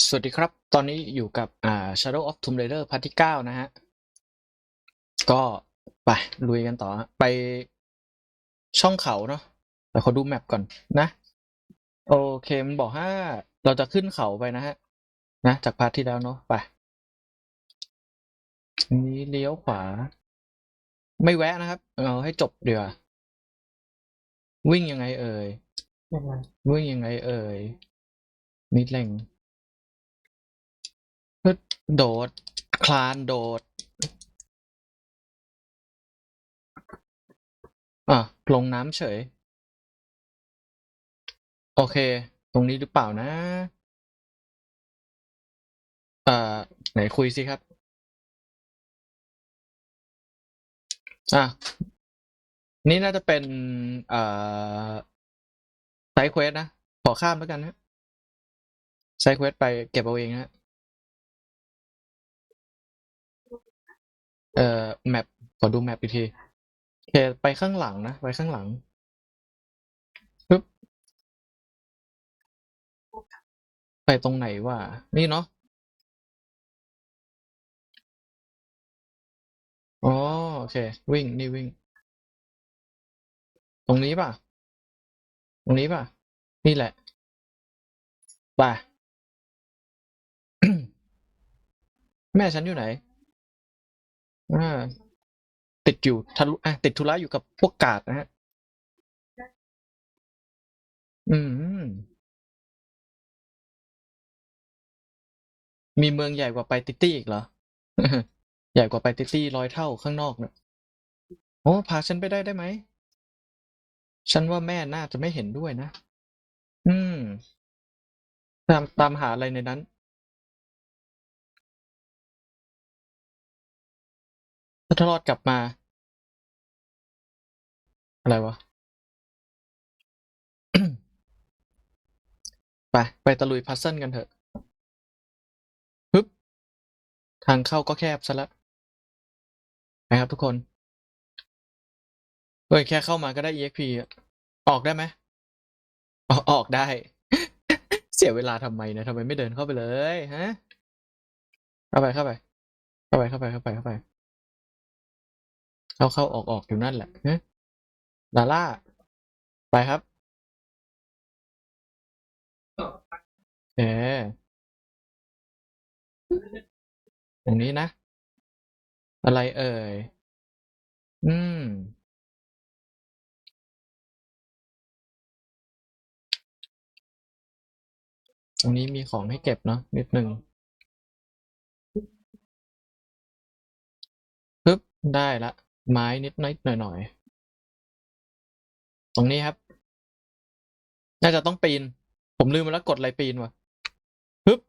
สวัสดีครับ ตอนนี้อยู่กับอ่า Shadow of Tomb Raider พาร์ทที่เก้านะฮะ ก็ไปลุยกันต่อฮะไปช่องเขาเนาะแต่ขอดูแมปก่อนนะ โอเค มันบอกว่าเราจะขึ้นเขาไปนะฮะ นะ จากพาร์ทที่แล้วเนาะไปอันนี้เลี้ยวขวา ไม่แวะนะครับ เอาให้จบเดี๋ยวาวิ่งยังไงเอ่ย วิ่งยังไงเอ่ยนิดเร่ง พึดโดด คลานโดด อะ ลงน้ำเฉย โอเค ตรงนี้หรือเปล่านะ เอ่อ ไหนคุยสิครับ อะ นี่น่าจะเป็น เอ่อไซเควสนะ ขอข้ามแล้วกันนะไซเควสไปเก็บเอาเองนะ เอ่อแมปขอดูแมปอีกทีโอเคไปข้างหลังนะ ไปข้างหลังปึ๊บไปตรงไหนวะนี่เนาะอ๋อโอเค วิ่งนี่วิ่ง ตรงนี้ป่ะ ตรงนี้ป่ะ นี่แหละไปแม่ฉันอยู่ไหน อ่าติดอยู่ทะลุอะติดธุระอยู่กับพวกกาดนะฮะ อืม มีเมืองใหญ่กว่าไปติตี้อีกเหรอ ใหญ่กว่าไปติตี้ร้อยเท่าข้างนอกเนี่ยโอ้พาฉันไปได้ได้ไหม ฉันว่าแม่น่าจะไม่เห็นด้วยนะ อืม ตามตามหาอะไรในนั้น ถ้ารอดกลับมา อะไรวะ ไป ไปตะลุยพัซเซิลกันเถอะฮึบทางเข้าก็แคบซะแล้วนะครับทุกคน เฮ้ย แค่เข้ามาก็ได้ EXP อออกได้ไหมออกออกได้ เสียเวลาทำไมนะทำไมไม่เดินเข้าไปเลย ฮะ เข้าไปเข้าไป เข้าไปเข้าไปเข้าไปเข้าไป เข้าเข้าออกออกอยู่นั่นแหละฮะดาร่า ไปครับเออตรงนี้นะ อะไรเอ่ย อืม ตรงนี้มีของให้เก็บเนาะนิดหนึ่งปึ๊บได้ละ ไม้นิดนิดหน่อยหน่อยๆตรงนี้ครับ น่าจะต้องปีน ผมลืมไปแล้วกดอะไรปีนวะปึ๊บ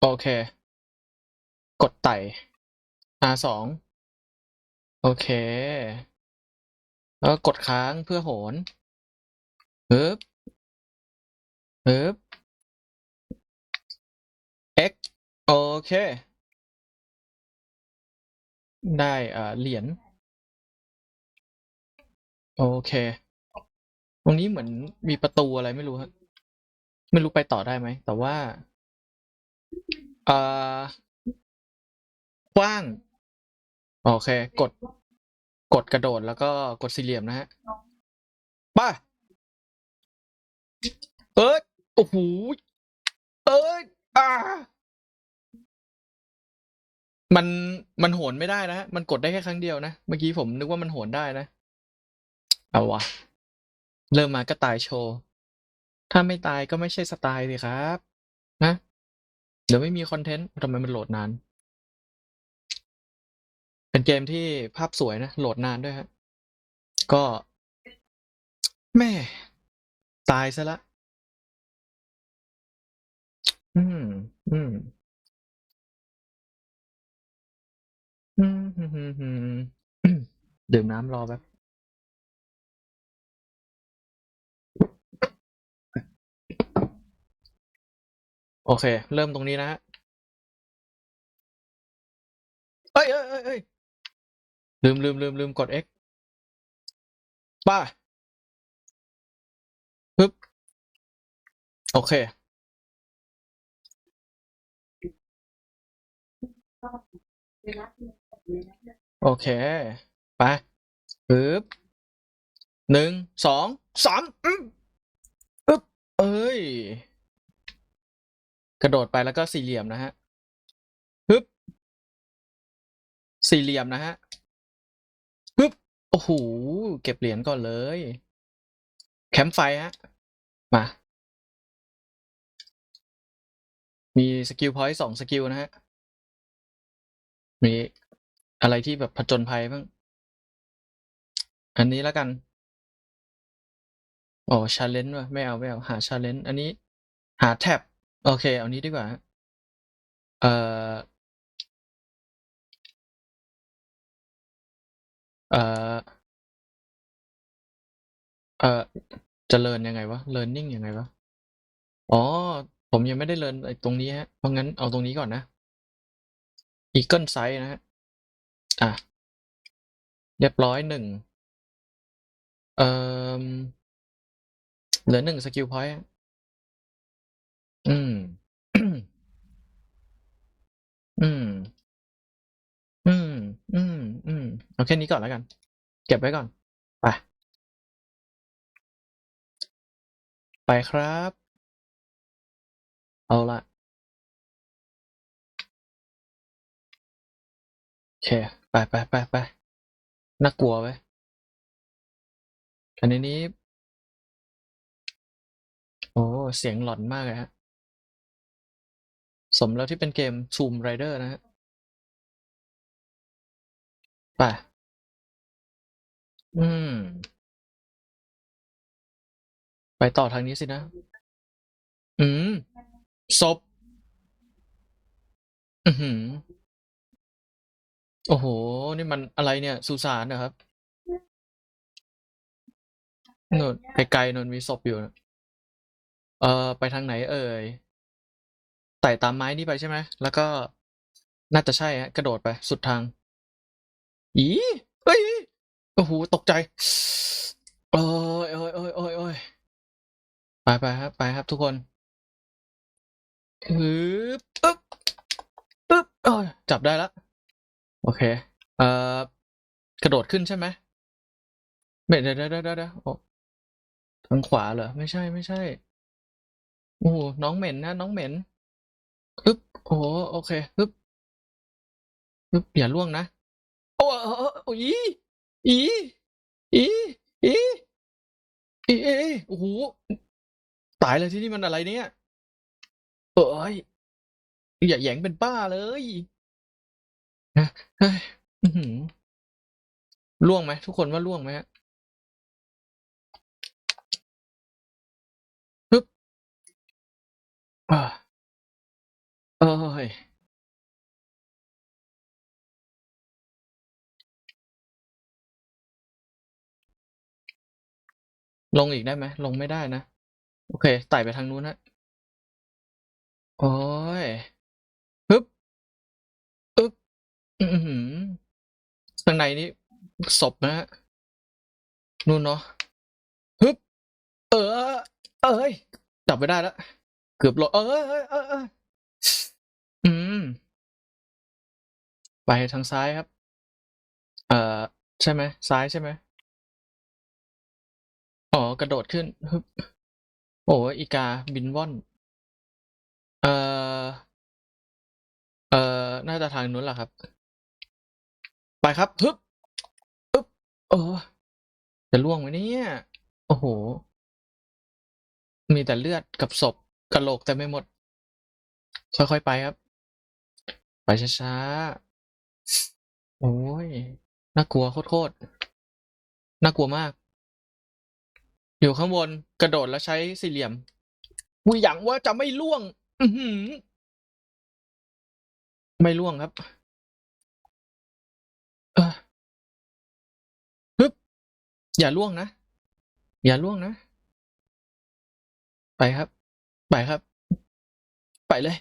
โอเค กดไต่ R สองโอเค แล้วก็กดค้างเพื่อโหนปึ๊บปึ๊บ X โอเค ได้อ่าเหรียญโอเค ตรงนี้เหมือนมีประตูอะไรไม่รู้ฮะไม่รู้ไปต่อได้ไหม แต่ว่าอ่อกว้าง โอเค กด กดกระโดดแล้วก็กดสี่เหลี่ยมนะฮะไป้าเอ้ยโอ้โหเอ้ยอ่า มัน มันโหนไม่ได้นะฮะมันกดได้แค่ครั้งเดียวนะ เมื่อกี้ผมนึกว่ามันโหนได้นะ เอาวะ เริ่มมาก็ตายโชว์ ถ้าไม่ตายก็ไม่ใช่สไตล์สิครับ นะ เดี๋ยวไม่มีคอนเทนต์ทำไมมันโหลดนาน เป็นเกมที่ภาพสวยนะ โหลดนานด้วยฮะ ก็แม่ ตายซะละ อืม อืม อืมฮึมฮึมฮึมดื่มน้ำรอแป๊บ โอเค เริ่มตรงนี้นะฮะเอ้ยเอ้ยเอ้ยเอ้ยลืมลืมลืมลืมกด X ป้าปึ๊บ โอเค โอเค ไปปึ๊บหนึ่งสองสามอึ๊บอึ๊บเอ้ย กระโดดไปแล้วก็สี่เหลี่ยมนะฮะปึ๊บสี่เหลี่ยมนะฮะปึ๊บโอ้โหเก็บเหรียญก่อนเลย แคมป์ไฟฮะ มา มีสกิลพอยต์สองสกิลนะฮะมี อะไรที่แบบผจญภัยบ้าง อันนี้แล้วกันโอ้ชาเลนจ์ว่ะไม่เอาไม่เอาหาชาเลนจ์อันนี้ หาแท็บ โอเค เอานี้ดีกว่า เอ่อ เอ่อ เอ่อจะเรียนยังไงวะ learning ยังไงวะ อ๋อ ผมยังไม่ได้เรียนไอ้ตรงนี้ฮะ เพราะงั้นเอาตรงนี้ก่อนนะ Eagle Sight นะฮะ อะ เรียบร้อยหนึ่งเอ่อเหลือหนึ่งสกิลพอยต์อืม อืม อืม อืม อืม เอาแค่นี้ก่อนแล้วกัน เก็บไว้ก่อน ไป ไปครับ เอาละ เค ไปไปไปไปน่ากลัวไว้อันนี้นี้ โอ้ เสียงหลอนมากเลยฮะ สมแล้วที่เป็นเกม Tomb Raider นะฮะ ไป อืม ไปต่อทางนี้สินะ อืม ศพ อือหือ โอ้โห นี่มันอะไรเนี่ยสุสานเหรอครับนนไกลๆนนมีศพอยู่นะเอ่อไปทางไหนเอ่ยไต่ตามไม้นี่ไปใช่ไหมแล้วก็น่าจะใช่ฮะกระโดดไปสุดทาง อีเฮ้ยโอ้โหตกใจโอ้ยโอ้ยโอ้ยโอ้ยโอ้ยไปไปครับไปครับ ทุกคนฮึบอึ๊บอึ๊บจับได้แล้ว โอเค เอ่อ กระโดดขึ้นใช่ไหมไม่เดี๋ยวเดี๋ยวเดี๋ยวเดี๋ยวทางขวาเหรอ ไม่ใช่ไม่ใช่ โอ้โหน้องเหม็นนะ น้องเหม็นอึ๊บโอ้โหโอเคอึ๊บอึ๊บอย่าล่วงนะ โอ้โอ้โอ้โอ้อีอีอีอีอีเอโอ้โหตายเลยที่นี่มันอะไรเนี่ยเอ้ยอย่าแหยงเป็นป้าเลย นะเฮ้ยล่วงไหมทุกคนว่าล่วงไหมฮะฮึ๊บอ่าเอ้ยลงอีกได้ไหมลงไม่ได้นะ โอเคไต่ไปทางนู้นนะโอ้ย อือหือข้างในนี้ศพนะฮะนู่นเนาะฮึบเออ เอ้ยจับไม่ได้แล้วเกือบหลดเออเออเออเอออืม ไปทางซ้ายครับ เออใช่ไหมซ้ายใช่ไหมอ๋อกระโดดขึ้นฮึบโอ้อีกาบินว่อน เออเออน่าจะทางนู้นแหละครับ ไปครับฮึบอึ๊บโอ้จะล่วงไหมเนี่ย โอ้โห มีแต่เลือดกับศพกระโหลกแต่ไม่หมด ค่อยๆไปครับ ไปช้าๆ โอ้ย น่ากลัวโคตรๆ น่ากลัวมาก อยู่ข้างบนกระโดดแล้วใช้สี่เหลี่ยมกูหยังว่าจะไม่ล่วง อือหือไม่ล่วงครับ อย่าล่วงนะ อย่าล่วงนะ ไปครับ ไปครับ ไปเลย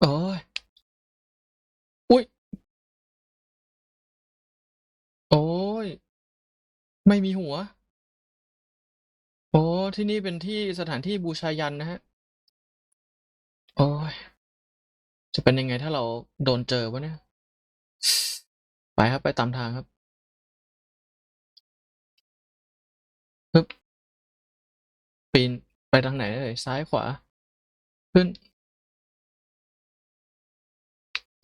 โอ้ย อุ้ย โอ้ย ไม่มีหัว โอ้ ที่นี่เป็นที่สถานที่บูชายันนะฮะ โอ้ย จะเป็นยังไงถ้าเราโดนเจอวะเนี่ย ไปครับไปตามทางครับ ปึ๊บปีนไปทางไหนเอ่ยซ้ายขวา ขึ้น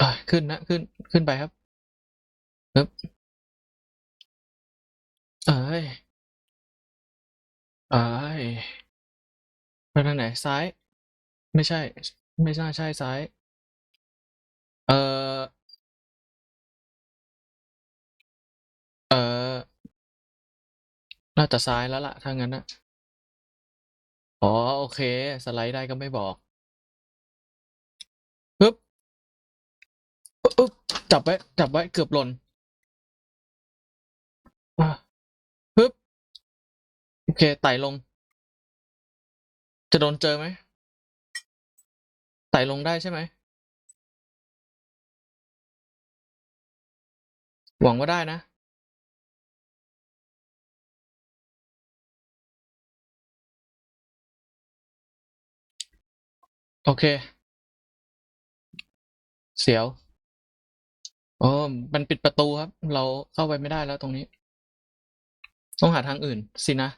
อ่าขึ้นนะ ขึ้นขึ้นไปครับปึ๊บเอ้ยเอ้ยไปทางไหนซ้าย ไม่ใช่ ไม่ใช่ใช่ซ้าย เออเออ น่าจะซ้ายแล้วล่ะถ้างั้นนะอ๋อ โอเค สไลด์ได้ก็ไม่บอกปึ๊บปึ๊บจับไว้ จับไว้ เกือบหล่นปึ๊บ โอเค ไต่ลง จะโดนเจอไหม ไต่ลงได้ใช่ไหม หวังว่าได้นะ โอเค เสียวอ๋อมันปิดประตูครับ เราเข้าไปไม่ได้แล้วตรงนี้ ต้องหาทางอื่น สินะ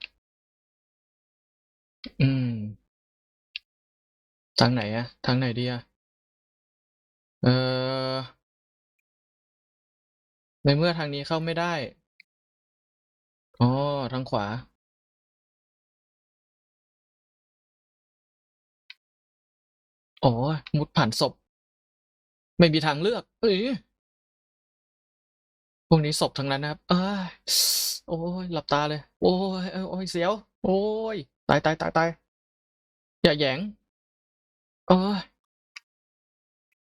อืม ทางไหนอะทางไหนดีอะเออในเมื่อทางนี้เข้าไม่ได้ อ๋อ ทางขวา อ๋อ มุดผ่านศพ ไม่มีทางเลือก เอ้ยพวกนี้ศพทั้งนั้นนะครับเอ้ยโอ้ยหลับตาเลย โอ้ยโอ้ยเสียว โอ้ย ตายตายตายตายอย่าแยงเอ้ย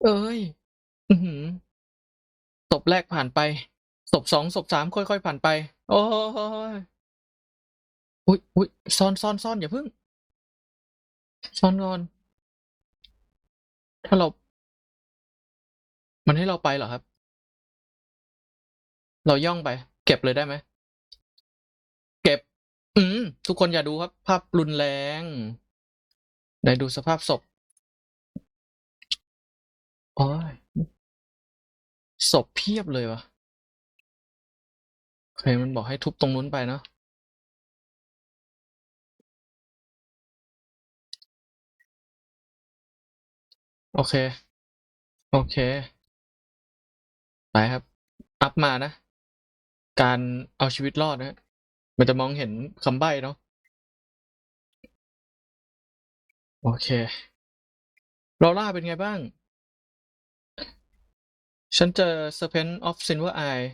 เอ้ย อือหือศพแรกผ่านไปศพสองศพสามค่อยๆผ่านไป โอ้ยอุ๊ยอุ๊ยซ่อนซ่อนซ่อนอย่าเพิ่ง ซ่อนก่อน ถ้าเรา มันให้เราไปเหรอครับ เราย่องไป เก็บเลยได้ไหม เก็บ อืม ทุกคนอย่าดูครับ ภาพรุนแรงไหนดูสภาพศพโอ้ยศพเพียบเลยวะโอเคมันบอกให้ทุบตรงนู้นไปเนาะ โอเค โอเค ไปครับ อัพมานะ การเอาชีวิตรอดนะ มันจะมองเห็นคำใบ้เนาะ โอเคลอร่าเป็นไงบ้าง ฉันเจอ Serpent of Silver Eye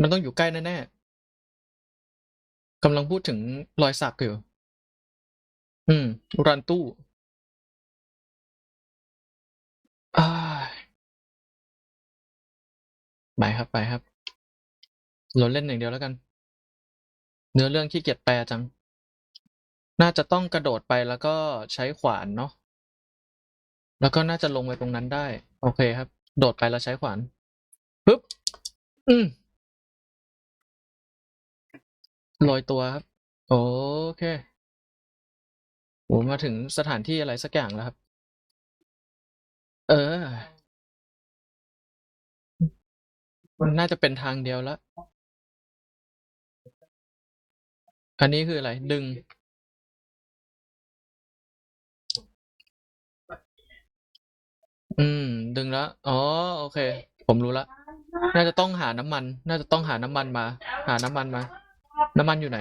มันต้องอยู่ใกล้แน่ๆกำลังพูดถึงรอยสักอยู่ อืม รันตู้ ไปครับไปครับเราเล่นอย่างเดียวแล้วกัน เนื้อเรื่องขี้เกียจแปลจัง น่าจะต้องกระโดดไปแล้วก็ใช้ขวานเนาะแล้วก็น่าจะลงไปตรงนั้นได้ โอเคครับ โดดไปแล้วใช้ขวานปึ๊บอืมลอยตัวครับ โอเคโหมาถึงสถานที่อะไรสักอย่างแล้วครับ เออ มันน่าจะเป็นทางเดียวแล้ว อันนี้คืออะไร ดึง อืม ดึงแล้ว อ๋อ โอเค ผมรู้ละ น่าจะต้องหาน้ำมัน น่าจะต้องหาน้ำมันมา หาน้ำมันมา น้ำมันอยู่ไหน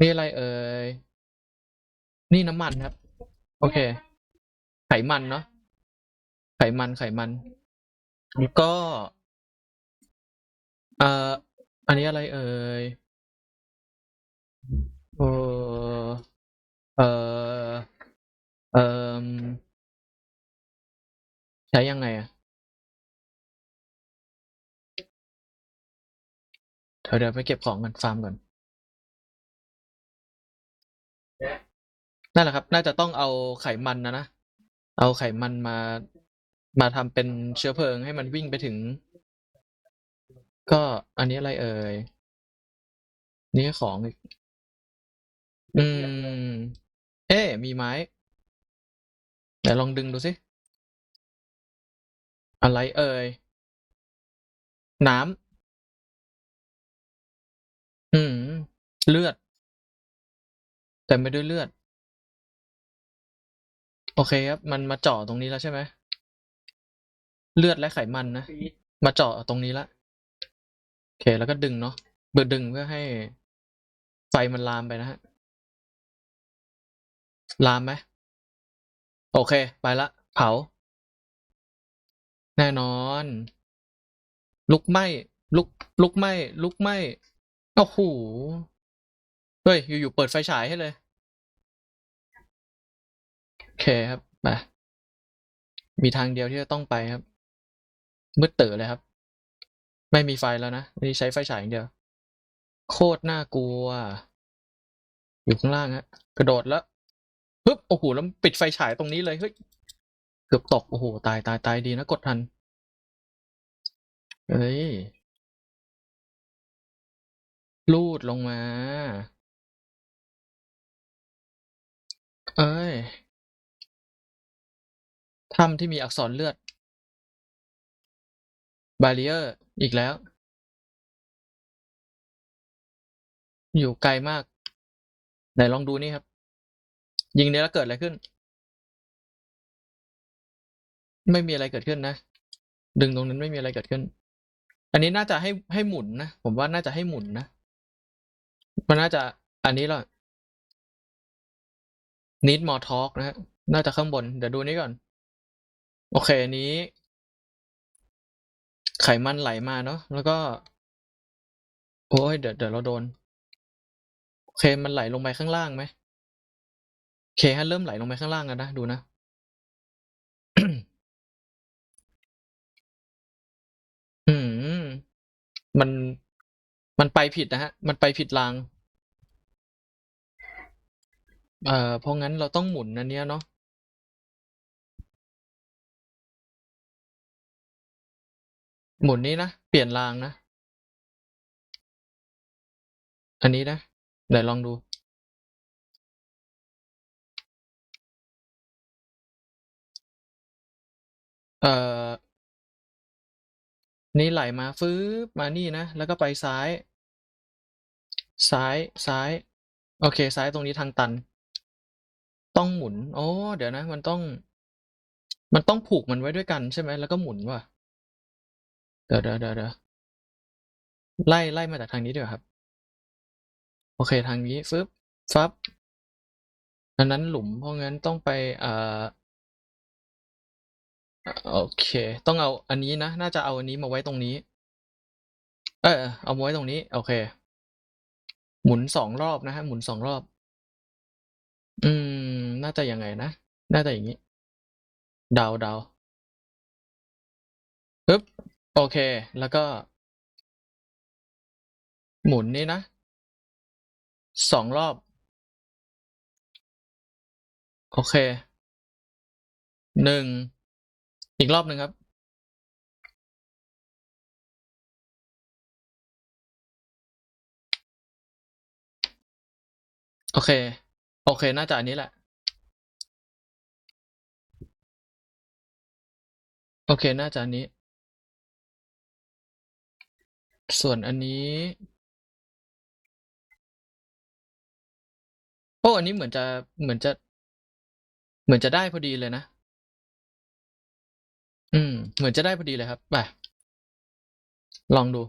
นี่อะไรเอ่ย นี่น้ำมันครับ โอเค ไขมันเนาะ ไขมันไขมัน ก็เอ่ออันนี้อะไรเอ่ยเออเออเอ่มใช้ยังไงอะเดี๋ยวเดี๋ยวไปเก็บของกันฟาร์มก่อน นั่นแหละครับ น่าจะต้องเอาไขมันนะนะ เอาไขมันมา มาทำเป็นเชื้อเพลิงให้มันวิ่งไปถึง ก็อันนี้อะไรเอ่ย นี่ของอีก อืม เอ๊มีไม้ไหนลองดึงดูสิ อะไรเอ่ย น้ำ อืม เลือด แต่ไม่ด้วยเลือด โอเคครับ มันมาเจาะตรงนี้แล้วใช่ไหม เลือดและไขมันนะ มาเจาะตรงนี้ละ โอเค แล้วก็ดึงเนาะเบอร์ดึงเพื่อให้ไฟมันลามไปนะฮะ ลามไหม โอเค ไปละ เผา แน่นอน ลุกไหมลุก ลุกไหมลุกไหมโอ้โห เฮ้ย อยู่ๆเปิดไฟฉายให้เลย โอเคครับ ไป มีทางเดียวที่จะต้องไปครับ มืดเตื่อเลยครับ ไม่มีไฟแล้วนะนี่ใช้ไฟฉายอย่างเดียว โคตรน่ากลัว อยู่ข้างล่างฮะกระโดดแล้วปึ๊บโอ้โหแล้วปิดไฟฉายตรงนี้เลยเฮ้ยเกือบตกโอ้โหตายตายตายดีนะกดทันเฮ้ยลูดลงมา เอ้ยถ้ำที่มีอักษรเลือด บา r เ e อร์อีกแล้ว อยู่ไกลมาก ไหนลองดูนี่ครับ ยิงเนี้ยแล้วเกิดอะไรขึ้น ไม่มีอะไรเกิดขึ้นนะ ดึงตรงนั้นไม่มีอะไรเกิดขึ้น อันนี้น่าจะให้ให้หมุนนะ ผมว่าน่าจะให้หมุนนะ มันน่าจะอันนี้แหละ need more talk นะฮะ น่าจะข้างบน เดี๋ยวดูนี้ก่อน โอเคอันนี้ ไขมันไหลมาเนาะแล้วก็ โอ้ยเดี๋ยวเดี๋ยวเราโดนโอเคมันไหลลงไปข้างล่างไหมโอเคฮะเริ่มไหลลงไปข้างล่างแล้วนะดูนะอืมมันมันไปผิดนะฮะ มันไปผิดราง เอ่อเพราะงั้นเราต้องหมุนอันเนี้ยเนาะ หมุนนี้นะ เปลี่ยนรางนะ อันนี้นะไหนลองดู เอ่อ นี่ไหลมาฟื้บมานี่นะ แล้วก็ไปซ้าย ซ้ายซ้าย โอเค ซ้ายตรงนี้ทางตัน ต้องหมุน โอ้ เดี๋ยวนะ มันต้อง มันต้องผูกมันไว้ด้วยกันใช่ไหม แล้วก็หมุนว่ะ เดี๋ยวเดี๋ยวเดี๋ยวเดี๋ยวไล่ไล่มาจากทางนี้ดีกว่าครับ โอเคทางนี้ฟึบฟับอันนั้นหลุมเพราะงั้นต้องไปเอ่อโอเค ต้องเอาอันนี้นะ น่าจะเอาอันนี้มาไว้ตรงนี้ เออเอามาไว้ตรงนี้ โอเค หมุนสองรอบนะฮะหมุนสองรอบ อืม น่าจะยังไงนะ น่าจะอย่างนี้ เดาเดาปึ๊บ โอเค แล้วก็ หมุนนี่นะสองรอบ โอเคหนึ่งอีกรอบหนึ่งครับ โอเค โอเค น่าจะอันนี้แหละ โอเค น่าจะอันนี้ ส่วนอันนี้ โอ้อันนี้เหมือนจะเหมือนจะ เหมือนจะได้พอดีเลยนะ อืม เหมือนจะได้พอดีเลยครับไปลองดู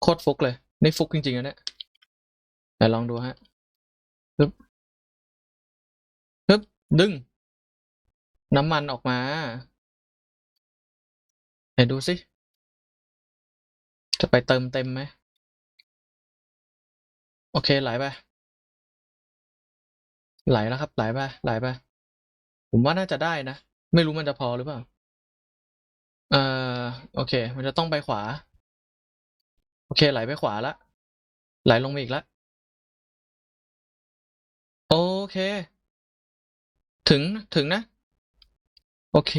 โคตรฟุกเลย นี่ฟุกจริงๆนะเนี่ยแต่ลองดูฮะปึ๊บปึ๊บดึง น้ำมันออกมาไหนดูสิ จะไปเติมเต็มไหม โอเคไหลไป ไหลแล้วครับ ไหลไปไหลไป ผมว่าน่าจะได้นะ ไม่รู้มันจะพอหรือเปล่า เอ่อ โอเค มันจะต้องไปขวา โอเค ไหลไปขวาละ ไหลลงมาอีกแล้วโอเค ถึง ถึงนะ โอเค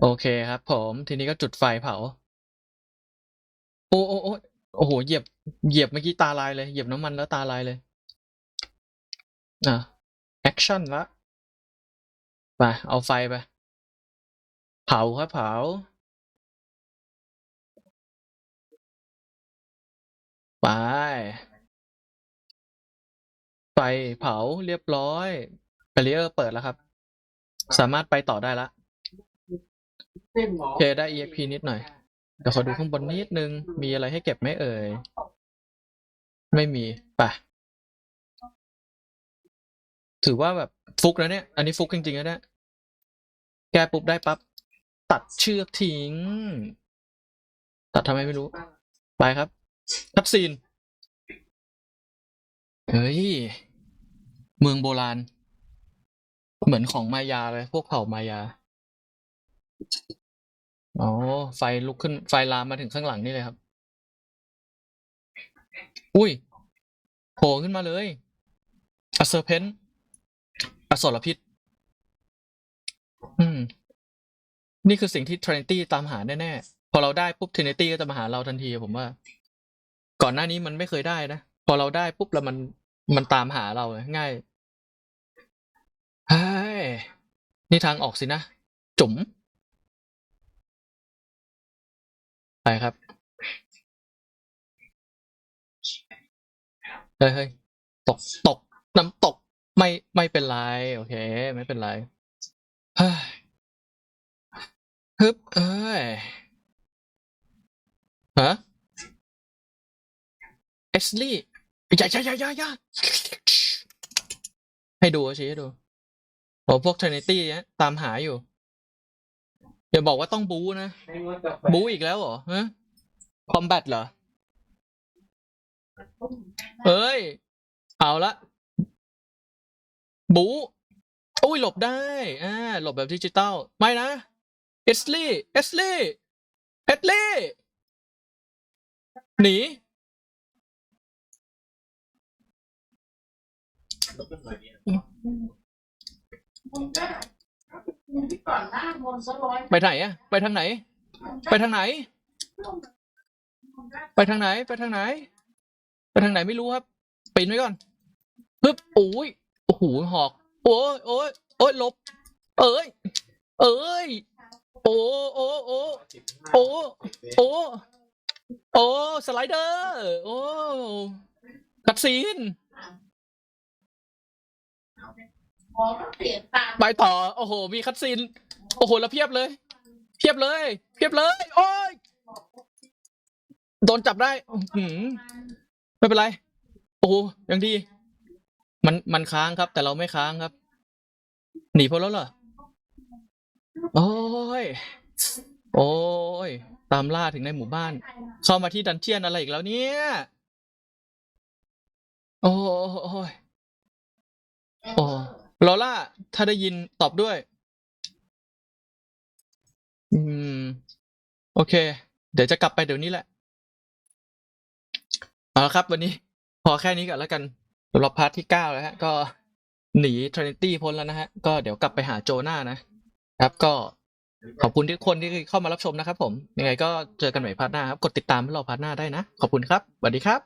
โอเคครับผม ทีนี้ก็จุดไฟเผา โอ้โอ้โอ้โอ้โหเหยียบเหยียบเมื่อกี้ตาลายเลยเหยียบน้ำมันแล้วตาลายเลยอะแอคชั่นละไปเอาไฟไปเผาครับเผาไปไฟเผาเรียบร้อยเบรีเออร์เปิดแล้วครับ สามารถไปต่อได้ละโอเคได้ EXP นิดหน่อย เดี๋ยวขอดูข้างบนนิดนึง มีอะไรให้เก็บไหมเอ่ย ไม่มีไปถือว่าแบบฟุกแล้วเนี่ย อันนี้ฟุกจริงๆแล้วเนี่ย แก้ปุ๊บได้ปั๊บ ตัดเชือกทิ้ง ตัดทำไมไม่รู้ ไปครับ ทับซีน เฮ้ย เมืองโบราณ เหมือนของมายาเลย พวกเผ่ามายา อ๋อ ไฟลุกขึ้น ไฟลามมาถึงข้างหลังนี่เลยครับ อุ้ยโผล่ขึ้นมาเลยอเซอร์เพนอสรพิษ อืม นี่คือสิ่งที่ Trinity ตามหาแน่ๆ พอเราได้ปุ๊บ Trinity ก็จะมาหาเราทันทีผมว่า ก่อนหน้านี้มันไม่เคยได้นะ พอเราได้ปุ๊บแล้วมัน มันตามหาเราเลยง่ายเฮ้ยนี่ทางออกสินะ จุ๋ม ไปครับเฮ้ยตกตก น้ำตกไม่ไม่เป็นไร โอเค ไม่เป็นไรเฮ้ยฮึบเอ้ยฮะเอสลี่อย่าอย่าอย่าอย่าให้ดูชี้ให้ดูโอ้พวก Trinity เนี่ยตามหาอยู่ อย่าบอกว่าต้องบูนะ บูอีกแล้วเหรอฮะคอมแบทเหรอ เอ้ย เอาละ บูอุ้ยหลบได้ อ่า หลบแบบดิจิตอล ไม่นะ เอสลี่ เอสลี่ เอสลี่ หนีก่อนหน้ามนต์ซะร้อย ไปไหนอะไปทางไหน ไปทางไหน ไปทางไหน ไปทางไหน ไปทางไหนไม่รู้ครับปีนไว้ก่อนปึ๊บโอ้ยโอ้โหหอก โอ้ยโอ้ยโอ้ยลบ เอ้ย เอ้ย โอ้โอ้โอ้โอ้โอ้โอ้สไลเดอร์โอ้คัดซีน องแล้วเปลี่ยนตามไปต่อ โอ้โห มีคัดซีนโอ้โห แล้วเพียบเลย เพียบเลย เพียบเลย โอ้ย โดนจับได้อื้อหือไม่เป็นไร โอ้โหยังดี มัน มันค้างครับ แต่เราไม่ค้างครับ หนีพ้นแล้วเหรอ โอ้ย โอ้ย ตามล่าถึงในหมู่บ้าน เข้ามาที่ดันเจียนอะไรอีกแล้วเนี่ย โอ้ย โอ้ ลอล่า ถ้าได้ยินตอบด้วย อืม โอเค เดี๋ยวจะกลับไปเดี๋ยวนี้แหละ เอาละครับ วันนี้ พอแค่นี้ก่อนแล้วกันสำหรับพาร์ทที่เก้าแล้วฮะ ก็หนี Trinity พ้นแล้วนะฮะ ก็เดี๋ยวกลับไปหาโจนานะครับ ก็ขอบคุณทุกคนที่เข้ามารับชมนะครับ ผม ยังไงก็เจอกันใหม่พาร์ทหน้าครับ กดติดตามให้เราพาร์ทหน้าได้นะ ขอบคุณครับสวัสดีครับ